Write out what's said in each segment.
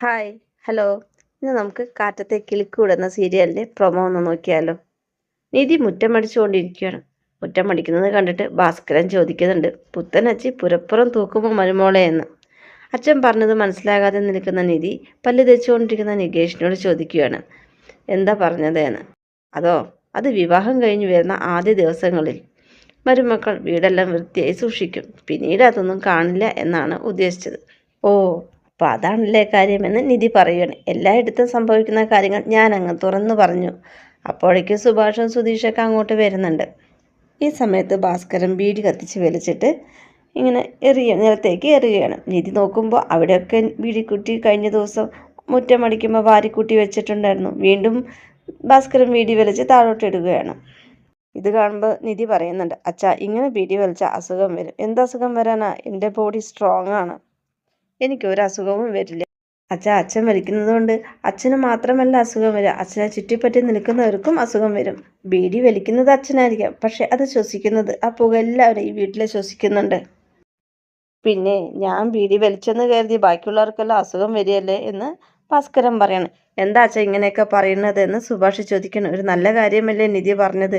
Hi hello ഇന്ന് നമുക്ക് കാറ്റത്തെ കിളിക്കൂട് എന്ന സീരിയലിന്റെ പ്രൊമോ ഒന്ന് നോക്കിയാലോ. നിധി മുറ്റം അടിച്ചുകൊണ്ടിരിക്കുകയാണ് മുറ്റം അടിക്കുന്നത് കണ്ടിട്ട് ഭാസ്കരൻ ചോദിക്കുന്നുണ്ട് പുത്തൻ പുത്തനച്ചി പുരപ്പുറം തൂക്കുമോ മരുമോളെ? എന്ന്. അച്ഛൻ പറഞ്ഞത് മനസ്സിലാകാതെ നിൽക്കുന്ന നിധി പല്ല് തേച്ചുകൊണ്ടിരിക്കുന്ന നികേഷിനോട് ചോദിക്കുകയാണ് എന്താ പറഞ്ഞത്? എന്ന്. അതോ അത് വിവാഹം കഴിഞ്ഞ് വരുന്ന ആദ്യ ദിവസങ്ങളിൽ. മരുമക്കൾ വീടെല്ലാം വൃത്തിയായി സൂക്ഷിക്കും. പിന്നീട് അതൊന്നും കാണില്ല എന്നാണ് ഉദ്ദേശിച്ചത്. ഓ അപ്പോൾ അതാണല്ലേ കാര്യമെന്ന് നിധി പറയുകയാണ് എല്ലായിടത്തും സംഭവിക്കുന്ന കാര്യങ്ങൾ ഞാൻ അങ്ങ് തുറന്നു പറഞ്ഞു. അപ്പോഴേക്കും സുഭാഷും സുധീഷൊക്കെ അങ്ങോട്ട് വരുന്നുണ്ട്. ഈ സമയത്ത് ഭാസ്കരൻ ബീഡി കത്തിച്ച് വലിച്ചിട്ട് ഇങ്ങനെ എറിയ നിലത്തേക്ക് എറിയുകയാണ്. നിധി നോക്കുമ്പോൾ അവിടെയൊക്കെ ബീഡി കുട്ടി കഴിഞ്ഞ ദിവസം മുറ്റമടിക്കുമ്പോൾ വാരിക്കുട്ടി വെച്ചിട്ടുണ്ടായിരുന്നു. വീണ്ടും ഭാസ്കരൻ ബീഡി വലിച്ച് താഴോട്ട് ഇടുകയാണ് ഇത് കാണുമ്പോൾ നിധി പറയുന്നുണ്ട് അച്ഛാ ഇങ്ങനെ ബീഡി വലിച്ച അസുഖം വരും. എന്ത് അസുഖം വരാനാ? എന്റെ ബോഡി സ്ട്രോങ് ആണ് എനിക്ക് ഒരു അസുഖവും വരില്ല. അച്ഛാ അച്ഛൻ വലിക്കുന്നതുകൊണ്ട് അച്ഛന് മാത്രമല്ല അസുഖം വരിക. അച്ഛനെ ചുറ്റിപ്പറ്റി നിൽക്കുന്നവർക്കും അസുഖം വരും. ബീഡി വലിക്കുന്നത് അച്ഛനായിരിക്കാം പക്ഷെ അത് ശ്വസിക്കുന്നത് ആ പുക എല്ലാവരും ഈ വീട്ടിലെ ശ്വസിക്കുന്നുണ്ട്. പിന്നെ ഞാൻ ബീഡി വലിച്ചെന്ന് കരുതി ബാക്കിയുള്ളവർക്കെല്ലാം അസുഖം വരികയല്ലേ എന്ന് ഭാസ്കരൻ പറയണം. എന്താ അച്ഛാ ഇങ്ങനെയൊക്കെ പറയുന്നത് എന്ന് സുഭാഷ് ചോദിക്കണം. ഒരു നല്ല കാര്യമല്ലേ നിധി പറഞ്ഞത്?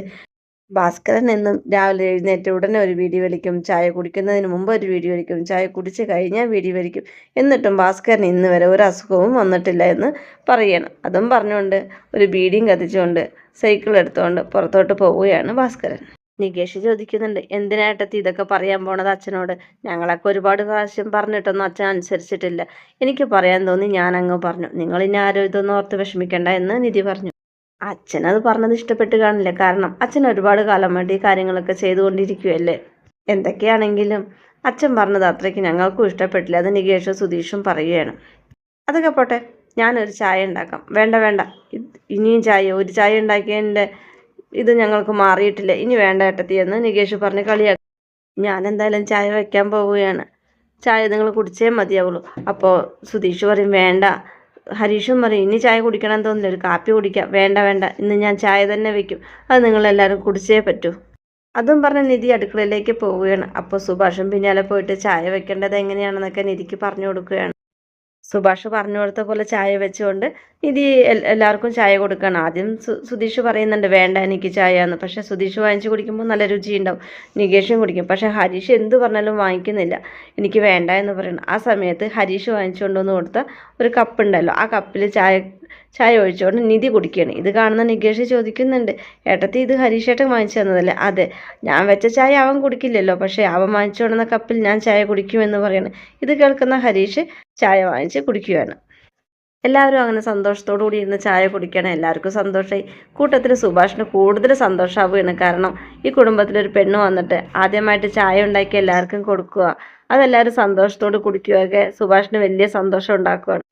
ഭാസ്കരൻ എന്നും രാവിലെ എഴുന്നേറ്റ് ഉടനെ ഒരു വീഡിയോ വലിക്കും. ചായ കുടിക്കുന്നതിന് മുമ്പ് ഒരു വീഡിയോ വലിക്കും. ചായ കുടിച്ച് കഴിഞ്ഞാൽ വീടി വലിക്കും. എന്നിട്ടും ഭാസ്കരൻ ഇന്ന് വരെ ഒരു അസുഖവും വന്നിട്ടില്ല എന്ന് പറയണം. അതും പറഞ്ഞുകൊണ്ട് ഒരു ബീഡിയും കത്തിച്ചുകൊണ്ട് സൈക്കിൾ എടുത്തുകൊണ്ട് പുറത്തോട്ട് പോവുകയാണ് ഭാസ്കരൻ. നികേഷ് ചോദിക്കുന്നുണ്ട് എന്തിനായിട്ടത്തി ഇതൊക്കെ പറയാൻ പോണത് അച്ഛനോട്? ഞങ്ങളൊക്കെ ഒരുപാട് പ്രാവശ്യം പറഞ്ഞിട്ടൊന്നും അച്ഛൻ അനുസരിച്ചിട്ടില്ല. എനിക്ക് പറയാൻ തോന്നി ഞാൻ അങ്ങ് പറഞ്ഞു. നിങ്ങൾ ഇനി ആരോ ഇതൊന്നും ഓർത്ത് വിഷമിക്കണ്ട എന്ന് നിധി പറഞ്ഞു. അച്ഛനത് പറഞ്ഞത് ഇഷ്ടപ്പെട്ട് കാണില്ല. കാരണം അച്ഛൻ ഒരുപാട് കാലം വേണ്ടി കാര്യങ്ങളൊക്കെ ചെയ്തുകൊണ്ടിരിക്കുകയല്ലേ എന്തൊക്കെയാണെങ്കിലും അച്ഛൻ പറഞ്ഞത് അത്രയ്ക്ക് ഞങ്ങൾക്കും ഇഷ്ടപ്പെട്ടില്ല. അത് നികേഷും സുധീഷും പറയുകയാണ്. അതൊക്കെ പോട്ടെ ഞാനൊരു ചായ ഉണ്ടാക്കാം. വേണ്ട വേണ്ട. ഇനിയും ചായ ഒരു ചായ ഉണ്ടാക്കിയതിന്റെ ഇത് ഞങ്ങൾക്ക് മാറിയിട്ടില്ല. ഇനി വേണ്ട ഏട്ടത്തി എന്ന് നികേഷ് പറഞ്ഞ് കളിയാക്കും. ഞാൻ എന്തായാലും ചായ വയ്ക്കാൻ പോവുകയാണ്. ചായ നിങ്ങൾ കുടിച്ചേ മതിയാവുള്ളൂ. അപ്പോൾ സുധീഷ് പറയും വേണ്ട. ഹരീഷും പറയും ഇനി ചായ കുടിക്കണം തോന്നില്ല ഒരു കാപ്പി കുടിക്കാം. വേണ്ട വേണ്ട. ഇന്ന് ഞാൻ ചായ തന്നെ വെക്കും. അത് നിങ്ങളെല്ലാവരും കുടിച്ചേ പറ്റൂ. അതും പറഞ്ഞ് നിധി അടുക്കളയിലേക്ക് പോവുകയാണ്. അപ്പോൾ സുഭാഷും പിന്നാലെ പോയിട്ട് ചായ വെക്കേണ്ടത് എങ്ങനെയാണെന്നൊക്കെ നിധിക്ക് പറഞ്ഞു കൊടുക്കുകയാണ്. സുഭാഷ് പറഞ്ഞു കൊടുത്ത പോലെ ചായ വെച്ചുകൊണ്ട് നിധി എല്ലാവർക്കും ചായ കൊടുക്കണം. ആദ്യം സുധീഷ് പറയുന്നുണ്ട് വേണ്ട എനിക്ക് ചായ എന്ന് പക്ഷേ സുധീഷ് വാങ്ങിച്ച് കുടിക്കുമ്പോൾ നല്ല രുചിയുണ്ടാവും നികേഷും കുടിക്കും. പക്ഷേ ഹരീഷ് എന്ത് പറഞ്ഞാലും വാങ്ങിക്കുന്നില്ല. എനിക്ക് വേണ്ട എന്ന് പറയണം. ആ സമയത്ത് ഹരീഷ് വാങ്ങിച്ചുകൊണ്ടുവന്ന് കൊടുത്ത ഒരു കപ്പ് ഉണ്ടല്ലോ. ആ കപ്പിൽ ചായ ചായ ഒഴിച്ചുകൊണ്ട് നിധി കുടിക്കുകയാണ്. ഇത് കാണുന്ന നികേഷ് ചോദിക്കുന്നുണ്ട് ഏട്ടത്തി ഇത് ഹരീഷേട്ടൻ വാങ്ങിച്ചു തന്നതല്ലേ? അതെ ഞാൻ വെച്ച ചായ അവൻ കുടിക്കില്ലല്ലോ പക്ഷേ അവൻ വാങ്ങിച്ചു കൊണ്ടുവന്ന കപ്പിൽ ഞാൻ ചായ കുടിക്കുമെന്ന് പറയണം. ഇത് കേൾക്കുന്ന ഹരീഷ് ചായ വാങ്ങിച്ച് കുടിക്കുകയാണ്. എല്ലാവരും അങ്ങനെ സന്തോഷത്തോടു കൂടി ഇരുന്ന് ചായ കുടിക്കണം എല്ലാവർക്കും സന്തോഷമായി കൂട്ടത്തിൽ സുഭാഷിന് കൂടുതൽ സന്തോഷമാവുകയാണ് കാരണം ഈ കുടുംബത്തിലൊരു പെണ്ണ് വന്നിട്ട് ആദ്യമായിട്ട് ചായ ഉണ്ടാക്കി എല്ലാവർക്കും കൊടുക്കുക. അതെല്ലാവരും സന്തോഷത്തോട് കുടിക്കുകയൊക്കെ സുഭാഷിന് വലിയ സന്തോഷം ഉണ്ടാക്കുകയാണ്.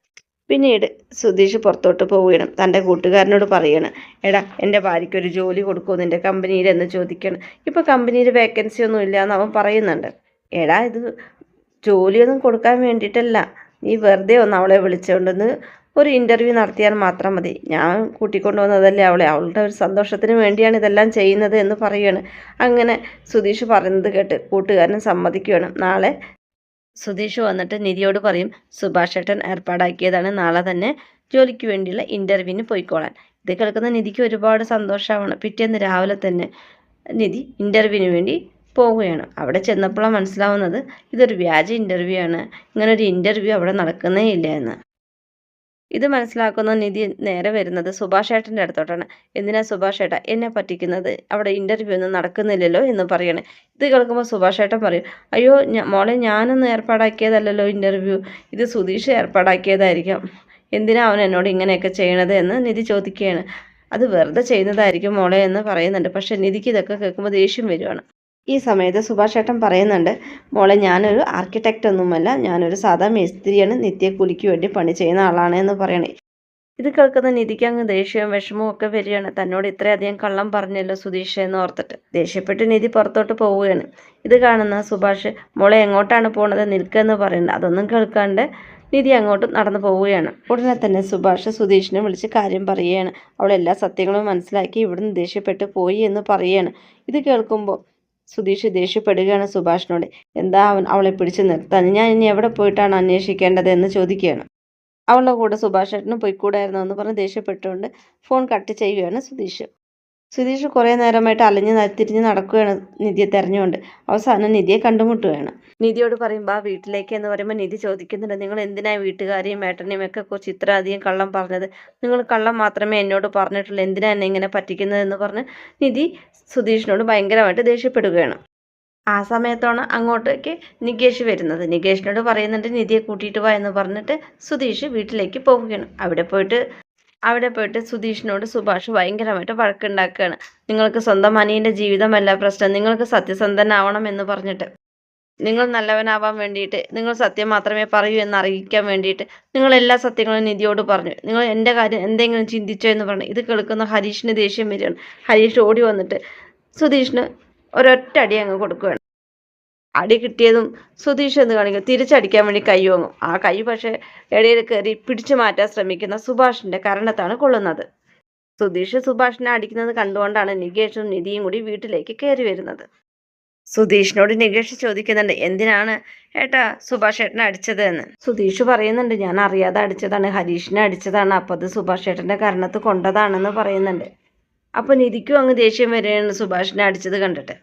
പിന്നീട് സുധീഷ് പുറത്തോട്ട് പോവുകയാണ്. തന്റെ കൂട്ടുകാരനോട് പറയാണ് എടാ എന്റെ ഭാര്യയ്ക്ക് ഒരു ജോലി കൊടുക്കുമോ നിന്റെ കമ്പനിയിൽ എന്ന് ചോദിക്കണം. ഇപ്പോൾ കമ്പനിയിൽ വേക്കൻസി ഒന്നും ഇല്ല എന്ന് അവൻ പറയുന്നുണ്ട്. എടാ ഇത് ജോലിയൊന്നും കൊടുക്കാൻ വേണ്ടിയിട്ടല്ല. നീ വെറുതെ ഒന്ന് അവളെ വിളിച്ചുകൊണ്ടെന്ന് ഒരു ഇന്റർവ്യൂ നടത്തിയാൽ മാത്രം മതി. ഞാൻ കൂട്ടിക്കൊണ്ടു വന്നതല്ലേ അവളെ. അവളുടെ ഒരു സന്തോഷത്തിന് വേണ്ടിയാണ് ഇതെല്ലാം ചെയ്യുന്നത് എന്ന് പറയുകയാണ് അങ്ങനെ സുധീഷ് പറയുന്നത് കേട്ട് കൂട്ടുകാരൻ സമ്മതിക്കുകയാണ്. നാളെ സുധീഷ് വന്നിട്ട് നിധിയോട് പറയും സുഭാഷ് ഏട്ടൻ ഏർപ്പാടാക്കിയതാണ് നാളെ തന്നെ ജോലിക്ക് വേണ്ടിയുള്ള ഇന്റർവ്യൂവിന് പോയിക്കോളാൻ. ഇത് കേൾക്കുന്ന നിധിക്ക് ഒരുപാട് സന്തോഷമാണ്. പിറ്റേന്ന് രാവിലെ തന്നെ നിധി ഇന്റർവ്യൂവിന് വേണ്ടി പോവുകയാണ്. അവിടെ ചെന്നപ്പോഴാണ് മനസ്സിലാവുന്നത് ഇതൊരു വ്യാജ ഇന്റർവ്യൂ ആണ്. ഇങ്ങനൊരു ഇന്റർവ്യൂ അവിടെ നടക്കുന്നേ ഇല്ല എന്ന്. ഇത് മനസ്സിലാക്കുന്ന നിധി നേരെ വരുന്നത് സുഭാഷ് ഏട്ടന്റെ അടുത്തോട്ടാണ്. എന്തിനാ സുഭാഷ് ഏട്ടാ എന്നെ പറ്റിക്കുന്നത്? അവിടെ ഇന്റർവ്യൂ ഒന്നും നടക്കുന്നില്ലല്ലോ എന്ന് പറയണേ. ഇത് കേൾക്കുമ്പോൾ സുഭാഷ് ഏട്ടൻ പറയും അയ്യോ മോളെ ഞാനൊന്നും ഏർപ്പാടാക്കിയതല്ലല്ലോ ഇന്റർവ്യൂ ഇത് സുധീഷ് ഏർപ്പാടാക്കിയതായിരിക്കാം. എന്തിനാ അവൻ എന്നോട് ഇങ്ങനെയൊക്കെ ചെയ്യണത്? എന്ന് നിധി ചോദിക്കുകയാണ്. അത് വെറുതെ ചെയ്യുന്നതായിരിക്കും മോളെ എന്ന് പറയുന്നുണ്ട്. പക്ഷേ നിധിക്ക് ഇതൊക്കെ കേൾക്കുമ്പോൾ ദേഷ്യം വരുവാണ്. ഈ സമയത്ത് സുഭാഷ് ഏട്ടൻ പറയുന്നുണ്ട് മോളെ ഞാനൊരു ആർക്കിടെക്റ്റ് ഒന്നുമല്ല. ഞാനൊരു സാധാ മേസ്ത്രിയാണ്. നിത്യക്കൂലിക്ക് വേണ്ടി പണി ചെയ്യുന്ന ആളാണ് എന്ന് പറയണേ. ഇത് കേൾക്കുന്ന നിധിക്ക് അങ്ങ് ദേഷ്യവും വിഷമവും ഒക്കെ വരികയാണ്. തന്നോട് ഇത്രയധികം കള്ളം പറഞ്ഞല്ലോ സുധീഷ് എന്ന് ഓർത്തിട്ട്. ദേഷ്യപ്പെട്ട് നിധി പുറത്തോട്ട് പോവുകയാണ്. ഇത് കാണുന്ന സുഭാഷ് മോളെ എങ്ങോട്ടാണ് പോണത്? നിൽക്കെന്ന് പറയുന്നത് അതൊന്നും കേൾക്കാണ്ട് നിധി അങ്ങോട്ട് നടന്നു പോവുകയാണ്. ഉടനെ തന്നെ സുഭാഷ് സുധീഷിനെ വിളിച്ച് കാര്യം പറയുകയാണ്. അവൾ എല്ലാ സത്യങ്ങളും മനസ്സിലാക്കി ഇവിടുന്ന് ദേഷ്യപ്പെട്ട് പോയി എന്ന് പറയുകയാണ്. ഇത് കേൾക്കുമ്പോൾ സുധീഷ് ദേഷ്യപ്പെടുകയാണ് സുഭാഷിനോട്. എന്താ അവൻ അവളെ പിടിച്ചു നിർത്താൻ? ഞാൻ ഇനി എവിടെ പോയിട്ടാണ് അന്വേഷിക്കേണ്ടത് എന്ന് ചോദിക്കുകയാണ്. അവളുടെ കൂടെ സുഭാഷ് ഏട്ടനും പോയിക്കൂടായിരുന്നോ എന്ന് പറഞ്ഞ് ദേഷ്യപ്പെട്ടുകൊണ്ട് ഫോൺ കട്ട് ചെയ്യുകയാണ് സുധീഷ്. സുധീഷ് കുറേ നേരമായിട്ട് അലഞ്ഞ് തിരിഞ്ഞ് നടക്കുകയാണ് നിധിയെ തെരഞ്ഞുകൊണ്ട്. അവസാനം നിധിയെ കണ്ടുമുട്ടുകയാണ്. നിധിയോട് പറയുമ്പോൾ ആ വീട്ടിലേക്ക് എന്ന് പറയുമ്പോൾ നിധി ചോദിക്കുന്നുണ്ട് നിങ്ങൾ എന്തിനാ വീട്ടുകാരെയും ഏട്ടനെയും ഒക്കെ കുറിച്ച് ഇത്ര അധികം കള്ളം പറഞ്ഞത്? നിങ്ങൾ കള്ളം മാത്രമേ എന്നോട് പറഞ്ഞിട്ടുള്ളൂ എന്തിനാ എന്നെ ഇങ്ങനെ പറ്റിക്കുന്നതെന്ന് പറഞ്ഞ് നിധി സുധീഷിനോട് ഭയങ്കരമായിട്ട് ദേഷ്യപ്പെടുകയാണ്. ആ സമയത്താണ് അങ്ങോട്ടേക്ക് നികേഷ് വരുന്നത്. നികേഷിനോട് പറയുന്നുണ്ട് നിധിയെ കൂട്ടിയിട്ട് വാ എന്ന് പറഞ്ഞിട്ട് സുധീഷ് വീട്ടിലേക്ക് പോവുകയാണ്. അവിടെ പോയിട്ട് അവിടെ പോയിട്ട് സുധീഷിനോട് സുഭാഷ് ഭയങ്കരമായിട്ട് വഴക്കുണ്ടാക്കുകയാണ്. നിങ്ങൾക്ക് സ്വന്തം അനിയന്റെ ജീവിതമല്ല പ്രശ്നം. നിങ്ങൾക്ക് സത്യസന്ധനാവണം എന്ന് പറഞ്ഞിട്ട്. നിങ്ങൾ നല്ലവനാവാൻ വേണ്ടിയിട്ട് നിങ്ങൾ സത്യം മാത്രമേ പറയൂ എന്ന് അറിയിക്കാൻ വേണ്ടിയിട്ട് നിങ്ങൾ എല്ലാ സത്യങ്ങളും നിധിയോട് പറഞ്ഞു. നിങ്ങൾ എന്റെ കാര്യം എന്തെങ്കിലും ചിന്തിച്ചോ എന്ന് പറഞ്ഞു. ഇത് കേൾക്കുന്ന ഹരീഷിന് ദേഷ്യം വരികയാണ്. ഹരീഷ് ഓടി വന്നിട്ട് സുധീഷിന് ഒരൊറ്റ അടി അങ്ങ് കൊടുക്കുകയാണ്. അടി കിട്ടിയതും സുധീഷ് എന്ന് കാണിക്കും തിരിച്ചടിക്കാൻ വേണ്ടി കൈ വാങ്ങും ആ കൈ പക്ഷേ ഇടയിൽ കയറി പിടിച്ചു മാറ്റാൻ ശ്രമിക്കുന്ന സുഭാഷിന്റെ കരണത്താണ് കൊള്ളുന്നത്. സുധീഷ് സുഭാഷിനെ അടിക്കുന്നത് കണ്ടുകൊണ്ടാണ് നികേഷും നിധിയും കൂടി വീട്ടിലേക്ക് കയറി വരുന്നത്. സുധീഷിനോട് നികേഷ് ചോദിക്കുന്നുണ്ട് എന്തിനാണ് ഏട്ടാ സുഭാഷ് ഏട്ടനെ അടിച്ചത് എന്ന്? സുധീഷ് പറയുന്നുണ്ട് ഞാൻ അറിയാതെ അടിച്ചതാണ് ഹരീഷിനെ അടിച്ചതാണ് അപ്പോൾ അത് സുഭാഷ് ഏട്ടന്റെ കരണത്ത് കൊണ്ടതാണെന്ന് പറയുന്നുണ്ട്. അപ്പോൾ നിധിക്കും അങ്ങ് ദേഷ്യം വരികയാണ് സുഭാഷിനെ അടിച്ചത് കണ്ടിട്ട്.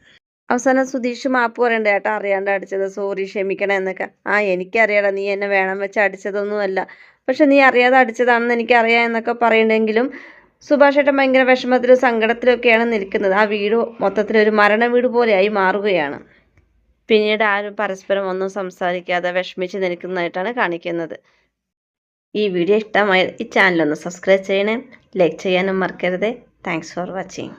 അവസാനം സുധീഷ് മാപ്പ് പറയണ്ട ഏട്ടാ അറിയാണ്ട് അടിച്ചത് സോറി ക്ഷമിക്കണം എന്നൊക്കെ. ആ എനിക്കറിയാടാ നീ എന്നെ വേണം വെച്ച് അടിച്ചതൊന്നുമല്ല. പക്ഷെ നീ അറിയാതെ അടിച്ചതാണെന്ന് എനിക്കറിയാം എന്നൊക്കെ പറയണ്ടെങ്കിലും സുഭാഷ് ഏട്ടൻ ഭയങ്കര വിഷമത്തിലും സങ്കടത്തിലൊക്കെയാണ് നിൽക്കുന്നത്. ആ വീട് മൊത്തത്തിലൊരു മരണ വീട് പോലെയായി മാറുകയാണ്. പിന്നീട് ആരും പരസ്പരം ഒന്നും സംസാരിക്കാതെ വിഷമിച്ച് നിൽക്കുന്നതായിട്ടാണ് കാണിക്കുന്നത്. ഈ വീഡിയോ ഇഷ്ടമായ ഈ ചാനലൊന്ന് സബ്സ്ക്രൈബ് ചെയ്യണേ ലൈക്ക് ചെയ്യാനും മറക്കരുതേ. Thanks for watching.